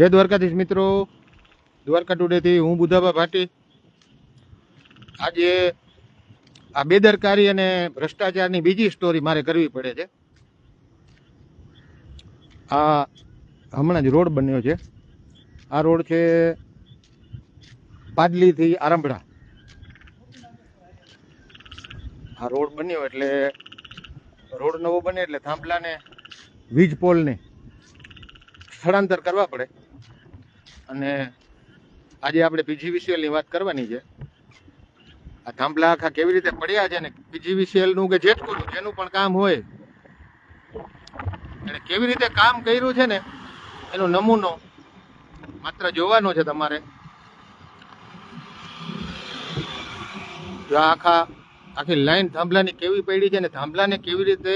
જય દ્વારકાધીશ મિત્રો. દ્વારકા ટુડેથી હું બુધાબા ભાટી. આજે આ બેદરકારી અને ભ્રષ્ટાચારની બીજી સ્ટોરી મારે કરવી પડે છે. આ હમણાં જ રોડ બન્યો છે. આ રોડ છે પાડલીથી આરંભડા આ રોડ બન્યો એટલે રોડ નવો બને એટલે થાંભલાને વીજ પોલને સ્થળાંતર કરવા પડે. અને આજે આપણે પીજીવીસીએલની વાત કરવાની છે. આ થાંભલા આખા કેવી રીતે પડ્યા છે ને પીજીવીસીએલનું કે જેટકું જેનું પણ કામ હોય. એને કેવી રીતે કામ કર્યું છે ને, એનો નમૂનો માત્ર જોવાનો છે તમારે. આખા, આખી લાઈન થાંભલાની કેવી પડી છે ને, થાંભલાને કેવી રીતે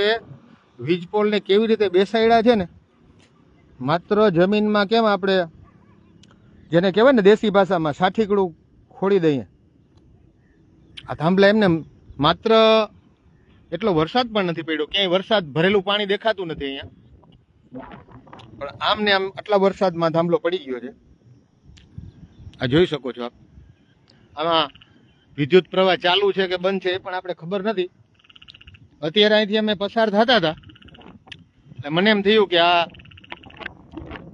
વીજ પોલને કેવી રીતે બેસાડ્યા છે ને, માત્ર જમીનમાં કેમ આપણે જેને કહેવાય ને દેશી ભાષામાં સાઠીકડું ખોડી દઈએ. આ થાંભલા એમને માત્ર એટલો વરસાદ પણ નથી પડ્યો. ક્યાંય વરસાદ ભરેલું પાણી દેખાતું નથી અહીંયા. પણ આમ ને આમ આટલા વરસાદમાં થાંભલો પડી ગયો છે. આ જોઈ શકો છો આપ. આમાં વિદ્યુત પ્રવાહ ચાલુ છે કે બંધ છે એ પણ આપણે ખબર નથી. અત્યારે અહીંથી અમે પસાર થતા હતા. એટલે મને એમ થયું કે આ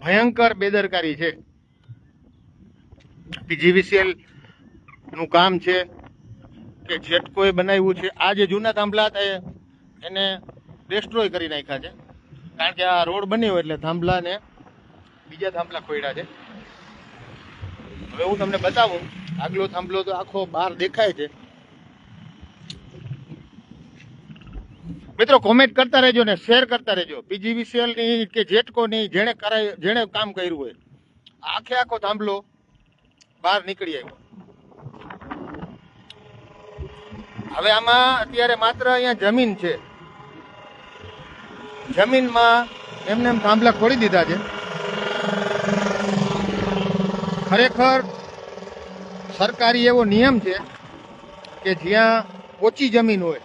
ભયંકર બેદરકારી છે. પીજીવીસીએલનું કામ છે કે જેટકોએ બનાવ્યું છે. આ જે જૂના થાંભલા હતા એને ડેસ્ટ્રોય કરી નાખ્યા છે. કારણ કે આ રોડ બન્યો એટલે થાંભલાને બીજા થાંભલા ખોયડા છે. હવે હું તમને બતાવું, આગલો થાંભલો તો આખો બહાર દેખાય છે. મિત્રો કોમેન્ટ કરતા રહેજો ને શેર કરતા રહેજો. પીજીવીસીએલની કે જેટકો ની જેણે કરાય જેણે કામ કર્યું હોય. આખે આખો થાંભલો બહાર નીકળી આવ્યો. હવે આમાં અત્યારે માત્ર અહીંયા જમીન છે. જમીનમાં એમને એમ થાંભલા ખોડી દીધા છે. ખરેખર સરકારી એવો નિયમ છે કે જ્યાં ઓછી જમીન હોય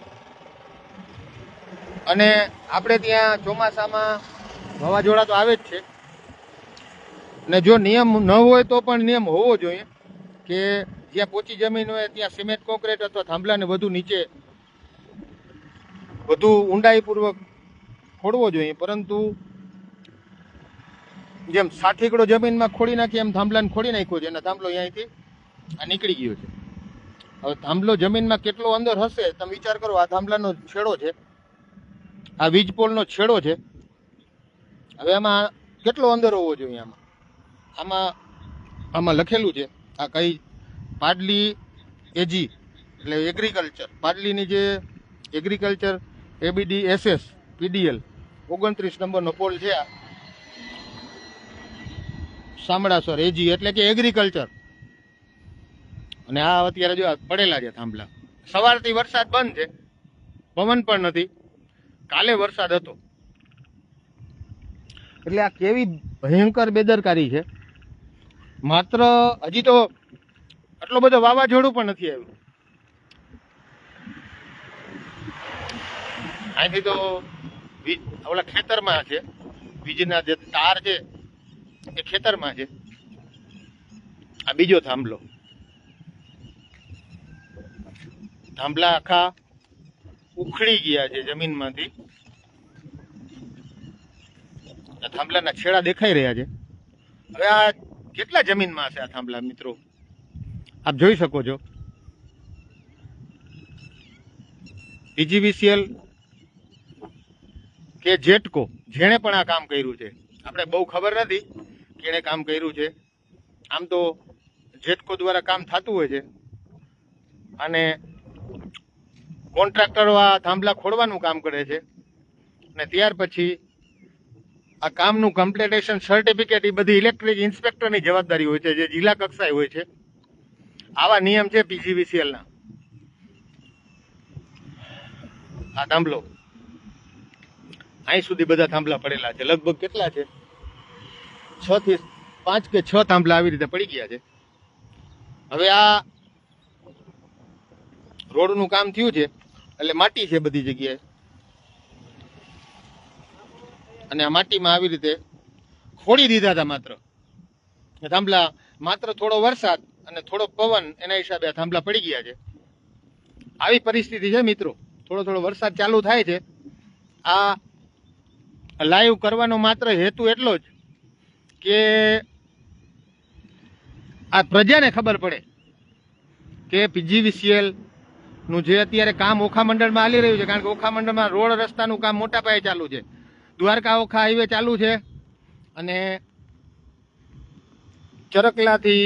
અને આપણે ત્યાં ચોમાસામાં વાવાઝોડા તો આવે જ છે. ને જો નિયમ ન હોય તો પણ નિયમ હોવો જોઈએ. કે જ્યાં પોચી જમીન હોય ત્યાં સિમેન્ટ કોન્ક્રીટ અથવા થાંભલાને વધુ નીચે વધુ ઊંડાઈપૂર્વક ખોડવો જોઈએ. પરંતુ જેમ સાઠીકડો જમીનમાં ખોડી નાખી, એમ થાંભલાને ખોડી નાખ્યો છે અને થાંભલો અહીંયાથી આ નીકળી ગયો છે. હવે થાંભલો જમીનમાં કેટલો અંદર હશે, તમે વિચાર કરો, આ થાંભલાનો છેડો છે. આ વીજ પોલનો છેડો છે. હવે આમાં કેટલો અંદર હોવો જોઈએ આમાં? આમાં આમાં લખેલું છે આ કઈ પાડલી એજી, એટલે એગ્રીકલ્ચર પાડલીની જે એગ્રીકલ્ચર એબીડી એસએસ પીડીએલ ઓગણત્રીસ નંબરનો પોલ છે આ. શામળાસર એજી એટલે કે એગ્રીકલ્ચર અને આ અત્યારે જો પડેલા છે થાંભલા. સવારથી વરસાદ બંધ છે. પવન પણ નથી. કાલે વરસાદ હતો. એટલે આ કેવી ભયંકર બેદરકારી છે. માત્ર હજી તો આટલો બધો વાવાઝોડું પણ નથી આવ્યું. અહીંથી તો ઓલા ખેતરમાં છે, વીજના જે તાર છે, એ ખેતરમાં છે. આ બીજો થાંભલો. થાંભલા આખા ઉખડી ગયા છે જમીનમાંથી. થાંભલાના છેડા દેખાઈ રહ્યા છે. હવે આ કેટલા જમીનમાં હશે આ થાંભલા, મિત્રો? આપ જોઈ શકો છો. પીજીવીસીએલ કે જેટકો, જેણે પણ આ કામ કર્યું છે. આપણે બહુ ખબર નથી કેણે કામ કર્યું છે. આમ તો જેટકો દ્વારા કામ થતું હોય છે. અને કોન્ટ્રાક્ટરો આ થાંભલા ખોડવાનું કામ કરે છે. અને ત્યાર પછી આ કામનું કમ્પ્લેટેશન સર્ટિફિકેટ એ બધી ઇલેક્ટ્રિક ઇન્સ્પેક્ટરની જવાબદારી હોય છે, જે જિલ્લા કક્ષાએ હોય છે. આવા નિયમ છે પીજીવીસીએલના આ થાંભલો. અહીં સુધી બધા થાંભલા પડેલા છે. લગભગ કેટલા છે? છ થી પાંચ કે છ થાંભલા આવી રીતે પડી ગયા છે. હવે આ રોડનું કામ થયું છે, એટલે માટી છે બધી જગ્યાએ. અને આ માટીમાં આવી રીતે ખોડી દીધા હતા માત્ર. થાંભલા માત્ર થોડો વરસાદ અને થોડો પવન એના હિસાબે આ થાંભલા પડી ગયા છે. આવી પરિસ્થિતિ છે મિત્રો. થોડો થોડો વરસાદ ચાલુ થાય છે. આ લાઈવ કરવાનો માત્ર હેતુ એટલો જ કે આ પ્રજાને ખબર પડે કે પીજીવીસીએલનું જે અત્યારે કામ ઓખા મંડળમાં હાલી રહ્યું છે, કારણ કે ઓખા મંડળમાં રોડ રસ્તાનું કામ મોટા પાયે ચાલુ છે. દ્વારકા ઓખા હાઈવે ચાલુ છે. અને ચરકલાથી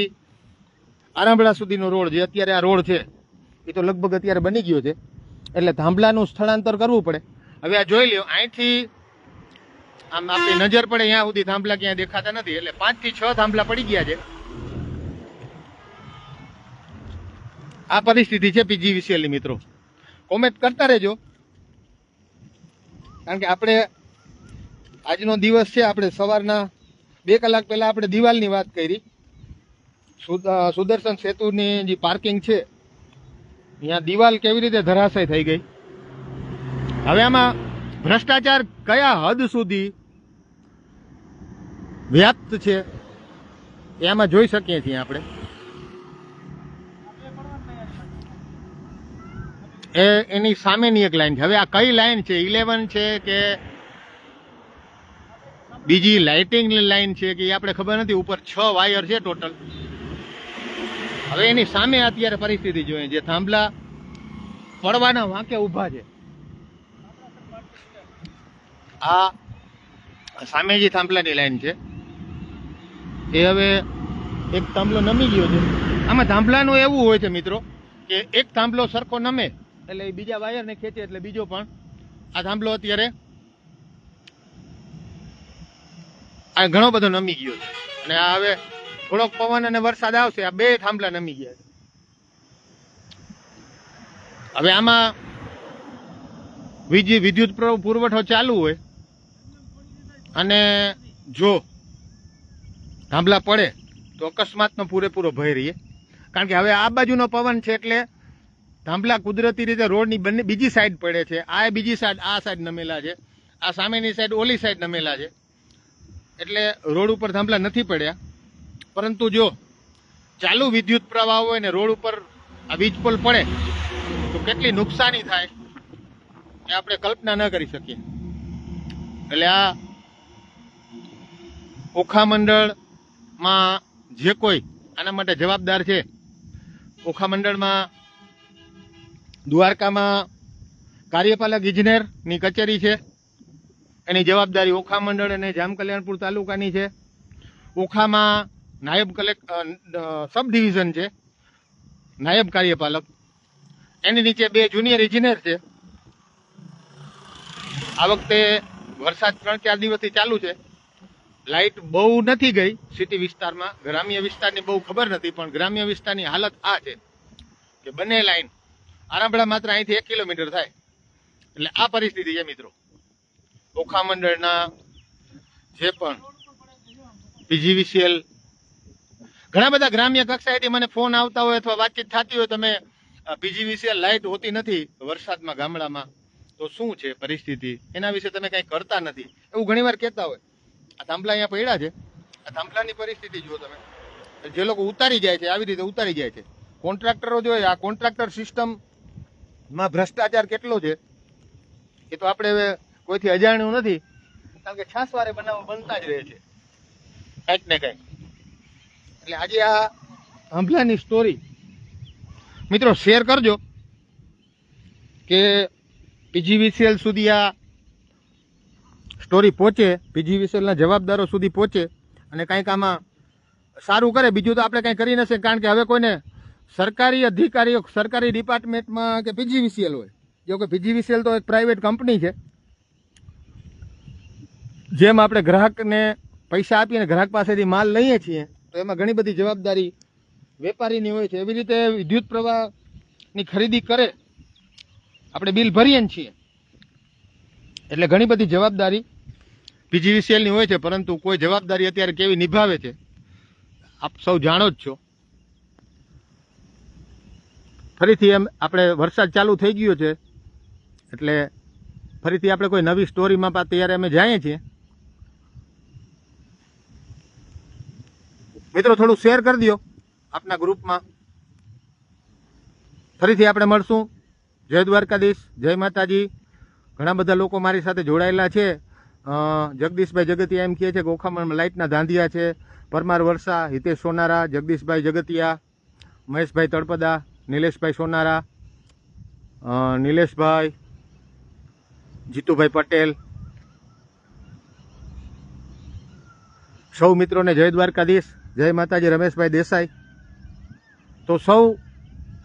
આરંભળા સુધીનો રોડ જે અત્યારે આ રોડ છે, એ તો લગભગ અત્યારે બની ગયો છે. એટલે થાંભલાનું સ્થળાંતર કરવું પડે. હવે આ જોઈ લ્યો, અહીંથી આમ આપણી નજર પડે ત્યાં સુધી થાંભલા ક્યાંય દેખાતા નથી. એટલે પાંચથી છ થાંભલા પડી ગયા છે. આ પરિસ્થિતિ છે પીજીવીસીએલની મિત્રો. કોમેન્ટ કરતા રહેજો. કારણ કે આપણે આજનો દિવસ છે આપણે સવારના બે કલાક પહેલાં આપણે દિવાલની વાત કરી. સુદ- સુદર્શન સેતુની જે પાર્કિંગ છે, ત્યાં દિવાલ કેવી રીતે ધરાશય થઈ ગઈ? હવે આમાં ભ્રષ્ટાચાર કયા હદ સુધી વ્યાપ્ત છે, એ આમાં જોઈ શકીએ છીએ આપણે. એ, એની સામેની એક લાઈન છે. હવે આ કઈ લાઈન છે? ઇલેવન છે કે બીજી લાઇટિંગ લાઇન છે કે એ આપણે ખબર નથી, ઉપર છ વાયર છે ટોટલ. હવે એની સામે અત્યારે પરિસ્થિતિ જોઈએ, જે થાંભલા પડવાના વાંકે ઊભા છે. આ સામે જે થાંભલાની લાઈન છે, એ હવે એક થાંભલો નમી ગયો છે. આમાં થાંભલાનું એવું હોય છે મિત્રો, કે એક થાંભલો સરખો નમે, એટલે બીજા વાયરને ખેંચે, એટલે બીજો પણ. આ થાંભલો અત્યારે આ ઘણો બધો નમી ગયો છે. અને આ હવે થોડોક પવન અને વરસાદ આવશે, આ બે થાંભલા નમી ગયા છે. હવે આમાં વીજ વિદ્યુત પુરવઠો ચાલુ હોય, અને જો થાંભલા પડે, તો અકસ્માતનો પૂરેપૂરો ભય રહીએ. કારણ કે હવે આ બાજુનો પવન છે એટલે થાંભલા કુદરતી રીતે રોડની બંને, બીજી સાઈડ પડે છે. આ બીજી સાઈડ આ સાઈડ નમેલા છે. આ સામેની સાઈડ ઓલી સાઈડ નમેલા છે. એટલે રોડ ઉપર થાંભલા નથી પડ્યા. પરંતુ જો ચાલુ વિદ્યુત પ્રવાહ હોય ને રોડ ઉપર આ વીજ પડે, તો કેટલી નુકસાની થાય એ આપણે કલ્પના ન કરી શકીએ. એટલે આ ઓખા મંડળમાં જે કોઈ આના માટે જવાબદાર છે, ઓખા મંડળમાં દ્વારકામાં કાર્યપાલક ઇજનેરની કચેરી છે. એની જવાબદારી ઓખા મંડળ અને જામ કલ્યાણપુર તાલુકાની છે. ઓખામાં નાયબ કલેક્ટ સબ ડિવિઝન છે. નાયબ કાર્યપાલક. એની નીચે બે જુનિયર ઇજનેર છે. આ વખતે વરસાદ ત્રણ ચાર દિવસથી ચાલુ છે. લાઇટ બહુ નથી ગઈ સિટી વિસ્તારમાં. ગ્રામ્ય વિસ્તારની બહુ ખબર નથી, પણ ગ્રામ્ય વિસ્તારની હાલત આ છે કે બંને લાઈન આરામડા માત્ર અહીંથી એક કિલોમીટર થાય. એટલે આ પરિસ્થિતિ છે મિત્રો. ઓખા મંડળના જે પણ પીજીવીસીએલ, ઘણા બધા ગ્રામ્ય કક્ષાએથી મને ફોન આવતા હોય અથવા વાતચીત થતી હોય, તમે પીજીવીસીએલ લાઇટ હોતી નથી વરસાદમાં, ગામડામાં, તો શું છે પરિસ્થિતિ? એના વિશે તમે કંઈ કરતા નથી. એવું ઘણીવાર કહેતા હોય. આ થાંભલા અહીંયા પડ્યા છે. આ થાંભલાની પરિસ્થિતિ જુઓ તમે. જે લોકો ઉતારી જાય છે, આવી રીતે ઉતારી જાય છે. કોન્ટ્રાક્ટરો જોઈએ આ કોન્ટ્રાક્ટર સિસ્ટમમાં ભ્રષ્ટાચાર કેટલો છે? એ તો આપણે હવે કોઈથી અજાણ્યું નથી. કારણ કે છાસવારે બનાવો બનતા જ રહે છે. કંઈક ને કંઈક. એટલે આજે આ હંભલાની સ્ટોરી મિત્રો શેર કરજો કે પીજીવીસીએલ સુધી આ સ્ટોરી પહોંચે પીજીવીસીએલના જવાબદારો સુધી પહોંચે અને કંઈક આમાં સારું કરે. બીજું તો આપણે કંઈ કરી નથી, કારણ કે હવે કોઈને સરકારી અધિકારીઓ, સરકારી ડિપાર્ટમેન્ટમાં કે પીજીવીસીએલ હોય. જો કે પીજીવીસીએલ તો એક પ્રાઇવેટ કંપની છે. જેમ આપણે ગ્રાહકને પૈસા આપીને ગ્રાહક પાસેથી માલ લઈએ છીએ, તો એમાં ઘણી બધી જવાબદારી વેપારીની હોય છે. એવી રીતે વિદ્યુત પ્રવાહની ખરીદી કરે, આપણે બિલ ભરીએ છીએ. એટલે ઘણી બધી જવાબદારી પીજીવીસીએલની હોય છે, પરંતુ કોઈ જવાબદારી અત્યારે કેવી નિભાવે છે, આપ સૌ જાણો જ છો. ફરીથી એમ આપણે વરસાદ ચાલુ થઈ ગયો છે, એટલે ફરીથી આપણે કોઈ નવી સ્ટોરીમાં પા તૈયાર અમે જઈએ છીએ. મિત્રો, થોડું શેર કરી દો આપના ગ્રુપમાં ફરીથી આપણે મળશું. જય દ્વારકાધીશ, જય માતાજી. ઘણા બધા લોકો મારી સાથે જોડાયેલા છે. જગદીશભાઈ જગતિયા એમ કહે છે કે ઓખામણમાં લાઇટના ધાંધિયા છે. પરમાર વર્ષા, હિતેશ સોનારા, જગદીશભાઈ જગતિયા, મહેશભાઈ તળપદા, નિલેશભાઈ સોનારા નિલેશભાઈ, જીતુભાઈ પટેલ. સૌ મિત્રોને જય દ્વારકાધીશ. જય માતાજી, રમેશભાઈ દેસાઈ. તો સૌ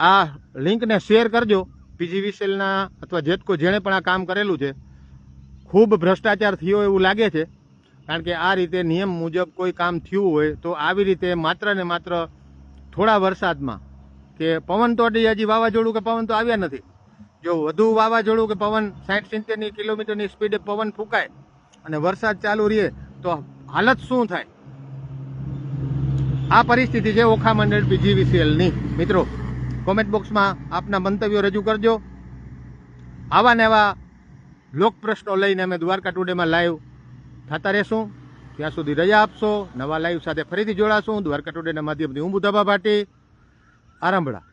આ લિંકને શેર કરજો પીજીવીસીએલના અથવા જેટકો જેણે પણ આ કામ કરેલું છે. ખૂબ ભ્રષ્ટાચાર થયો એવું લાગે છે, કારણ કે આ રીતે નિયમ મુજબ કોઈ કામ થયું હોય, તો આવી રીતે માત્ર ને માત્ર થોડા વરસાદમાં કે પવન તો હજી વાવાઝોડું કે પવન તો આવ્યા નથી. જો વધુ વાવાઝોડું કે પવન સાઠ સિત્તેરની કિલોમીટરની સ્પીડે પવન ફૂંકાય અને વરસાદ ચાલુ રહે, તો હાલત શું થાય? આ પરિસ્થિતિ છે ઓખા મંડળ પીજીવીસીએલની. મિત્રો કોમેન્ટ બોક્સમાં આપના મંતવ્યો રજૂ કરજો. આવા ને આવા લોક પ્રશ્નો લઈને અમે દ્વારકા ટુડેમાં લાઈવ થતા રહેશું. ત્યાં સુધી રજા આપશો, નવા લાઈવ સાથે ફરીથી જોડાશું. દ્વારકા ટુડેના માધ્યમથી હું બુધાબા ભાટી આરંભડા